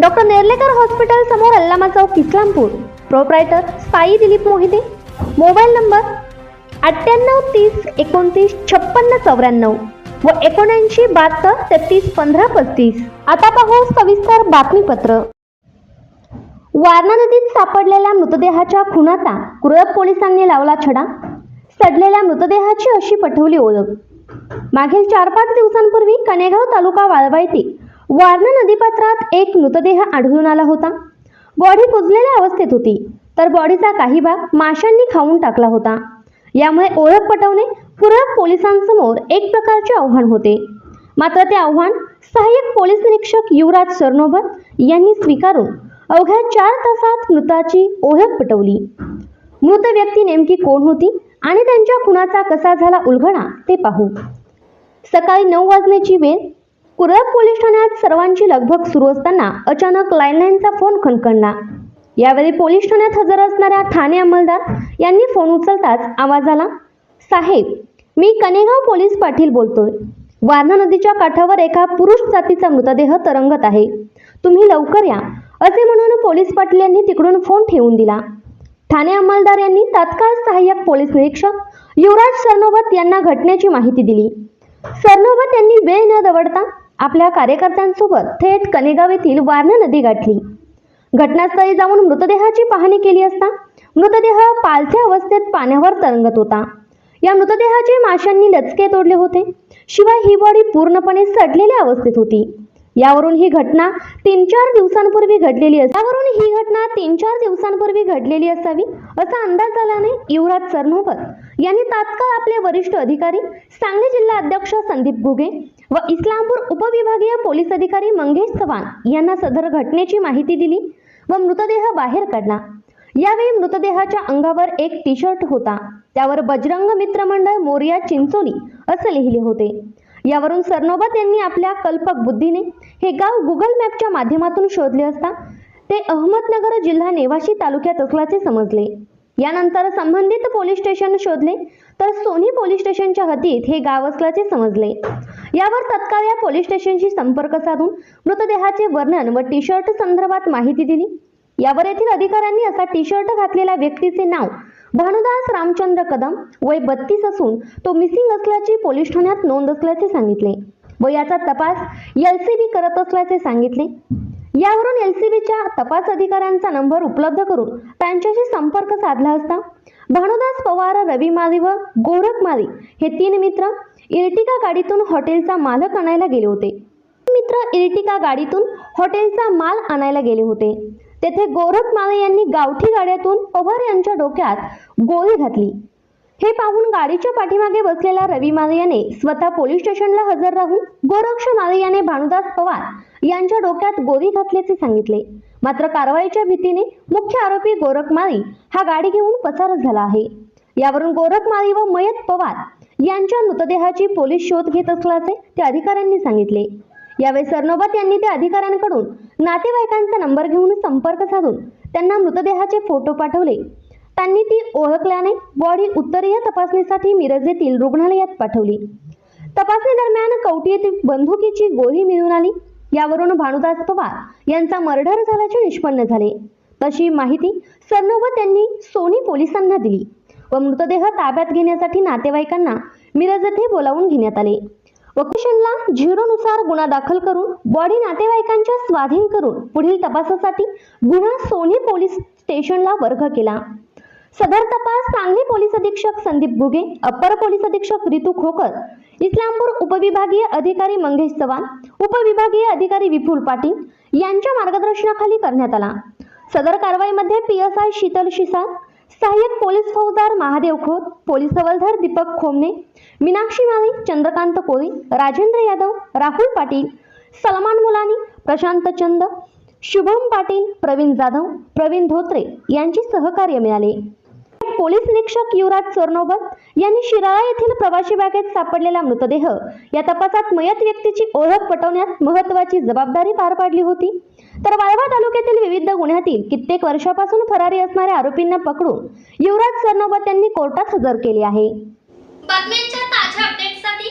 Doctor Nerlekar hospital समोर अल्लामा चौक Islampur. Proprietor Sai Dilip Mohite. Mobile number अठ्ठ्याण्णव तीस एकोणतीस छप्पन्न चौऱ्याण्णव व एकोणऐंशी बहात्तर तेहतीस पंधरा पस्तीस. आता पाहू सविस्तर बातमीपत्र. वारणा नदीत सापडलेल्या मृतदेहाच्या खुनाचा कुरळप पोलिसांनी लावला छडा. सडलेल्या मृतदेहाची अशी पटवली ओळख. मागील चार पाच दिवसांपूर्वी कनेगाव तालुका वाळवा येथे वारणा नदीपात्रात एक मृतदेह आढळून आला होता. बॉडी कुजलेल्या अवस्थेत होती. तर बॉडीचा काही भाग माशांनी खाऊन टाकला होता. यामुळे ओळख पटवणे पुरळ पोलिसांसमोर एक प्रकारचे आव्हान होते. मात्र ते आव्हान सहाय्यक पोलीस निरीक्षक युवराज सरनोबत यांनी स्वीकारून अवघ्या चार तासात मृताची ओळख पटवली. मृत व्यक्ती नेमकी कोण होती आणि त्यांच्या खुनाचा कसा झाला उलगडा ते पाहू. सकाळी नऊ वाजण्याची वेळ कुरळ पोलीस ठाण्यात सर्वांची लगभग सुरू असताना अचानक लाईनलाईनचा फोन खणखणला. यावेळी पोलीस ठाण्यात हजर असणाऱ्या ठाणे अंमलदार यांनी फोन उचलताच आवाज आला साहेब मी कनेगाव पोलीस पाटील बोलतोय. वारणा नदीच्या काठावर एका पुरुष जातीचा मृतदेह तरंगत आहे. तुम्ही लवकर या. असे म्हणून पोलीस पाटील यांनी तिकडून फोन ठेवून दिला. ठाणे अंमलदार यांनी तात्काळ सहाय्यक पोलीस निरीक्षक युवराज सरनोबत यांना घटनेची माहिती दिली. सरनोबत यांनी वेळ न दवडता आपल्या कार्यकर्त्यांसोबत थेट कनेगाव येथील वारणा नदी गाठली. घटनास्थळी जाऊन मृतदेहाची पाहणी केली असता मृतदेह पालथ्या अवस्थेत पाण्यावर तरंगत होता. या मृतदेहाचे माशांनी लचके तोडले होते. शिवाय ही बॉडी पूर्णपणे सडलेल्या अवस्थेत होती. यावरून ही घटना तीन चार दिवसांपूर्वी घडलेली अस यावरून ही घटना तीन चार दिवसांपूर्वी घडलेली असावी असा अंदाज आल्याने युवराज सरनोबत यांनी तात्काळ आपले वरिष्ठ अधिकारी सांगली जिल्हा अध्यक्ष संदीप घुगे व इस्लामपूर उपविभागीय पोलीस अधिकारी मंगेश चव्हाण यांना सदर घटनेची माहिती दिली व मृतदेह बाहेर काढला. यावेळी मृतदेहाच्या अंगावर एक टी शर्ट होता. त्यावर बजरंग मित्र मंडळ मोरिया चिंचोली असं लिहिले होते. यावरून सरनोबत यांनी आपल्या कल्पक बुद्धीने हे गाव गुगल मॅपच्या माध्यमातून शोधले असता ते अहमदनगर जिल्हा नेवाशी तालुक्यात असल्याचे समजले. यानंतर संबंधित पोलीस स्टेशन शोधले तर सोनी पोलीस स्टेशनच्या हद्दीत हे गाव असल्याचे समजले. यावर तत्काळ या पोलीस स्टेशनशी संपर्क साधून मृतदेहाचे वर्णन व टी शर्ट संदर्भात माहिती दिली. यावर येथील अधिकाऱ्यांनी असा टी शर्ट घातलेल्या व्यक्तीचे नाव भानुदास रामचंद्र कदम वय बत्तीस असून तो मिसिंग असल्याची पोलीस ठाण्यात नोंद असल्याचे सांगितले व याचा तपास एल सी बी करत असल्याचे सांगितले. यावरून एल सी बीच्या तपास अधिकाऱ्यांचा नंबर उपलब्ध करून त्यांच्याशी संपर्क साधला असता भानुदास पवार रवी माली व गोरख माली हे तीन मित्र इर्टिका गाडीतून हॉटेलचा मालक आणायला गेले होते. मित्र इर्टिका गाडीतून हॉटेलचा माल आणायला गेले होते. तेथे गोरख माळे यांनी गावठी गाड्यातून पवार यांच्या डोक्यात गोळी घातली. हे पाहून गाडीच्या पाठीमागे बसलेला रवी माळे याने स्वतः पोलीस स्टेशनला हजर राहून गोरक्ष माळे याने भानुदास पवार यांच्या डोक्यात गोळी घातल्याचे सांगितले. मात्र कारवाईच्या भीतीने मुख्य आरोपी गोरख माळी हा गाडी घेऊन पसार झाला आहे. यावरून गोरख माळी व मयत पवार यांच्या मृतदेहाची पोलीस शोध घेत असल्याचे त्या अधिकाऱ्यांनी सांगितले. यावेळी सरनोबत यांनी त्या अधिकाऱ्यांकडून नातेवाईकांचा नंबर घेऊन संपर्क साधून त्यांना मृतदेहाचे फोटो पाठवले. त्यांनी ती ओळखल्याने बॉडी उत्तरीय तपासणीसाठी मिरज येथील रुग्णालयात पाठवली. तपासणी दरम्यान कवटी येथील बंदुकीची गोळी मिळून आली. यावरून भानुदास पवार यांचा मर्डर झाल्याचे निष्पन्न झाले. तशी माहिती सरनोबत यांनी सोनी पोलिसांना दिली व मृतदेह ताब्यात घेण्यासाठी नातेवाईकांना मिरज येथे बोलावून घेण्यात आले. वकेशनला झिरोनुसार गुन्हा दाखल करून बॉडी नातेवाईकांच्या स्वाधीन करून पुढील तपासासाठी गुन्हा सोनी पोलीस स्टेशनला वर्ग केला. सदर तपास सांगली पोलीस अधीक्षक संदीप भुगे अपर पोलीस अधीक्षक रितू खोकर इस्लामपूर उपविभागीय अधिकारी मंगेश चव्हाण उपविभागीय अधिकारी विपुल पाटील यांच्या मार्गदर्शनाखाली करण्यात आला. सदर कारवाईमध्ये P S I Sheetal Shisar सहाय्यक पोलीस फौजदार महादेव खोत पोलीस हवालदार दीपक खोमने मीनाक्षी माळी चंद्रकांत कोळी राजेंद्र यादव राहुल पाटील सलमान मुलानी प्रशांत चंद शुभम पाटील प्रवीण जाधव प्रवीण धोत्रे यांची सहकार्य मिळाले. पोलीस निरीक्षक युवराज सोरनोबत यांनी शिराळा येथील प्रवासी बागेत सापडलेला मृतदेह या तपासात मयत व्यक्तीची ओळख पटवण्यात महत्वाची जबाबदारी पार पाडली होती. तर वाळवा तालुक्यातील विविध गुन्ह्यातील कित्येक वर्षापासून फरारी असणाऱ्या आरोपींना पकडून युवराज सरनोबत यांनी कोर्टात हजर केले आहे. बातम्यांच्या ताज्या अपडेट्ससाठी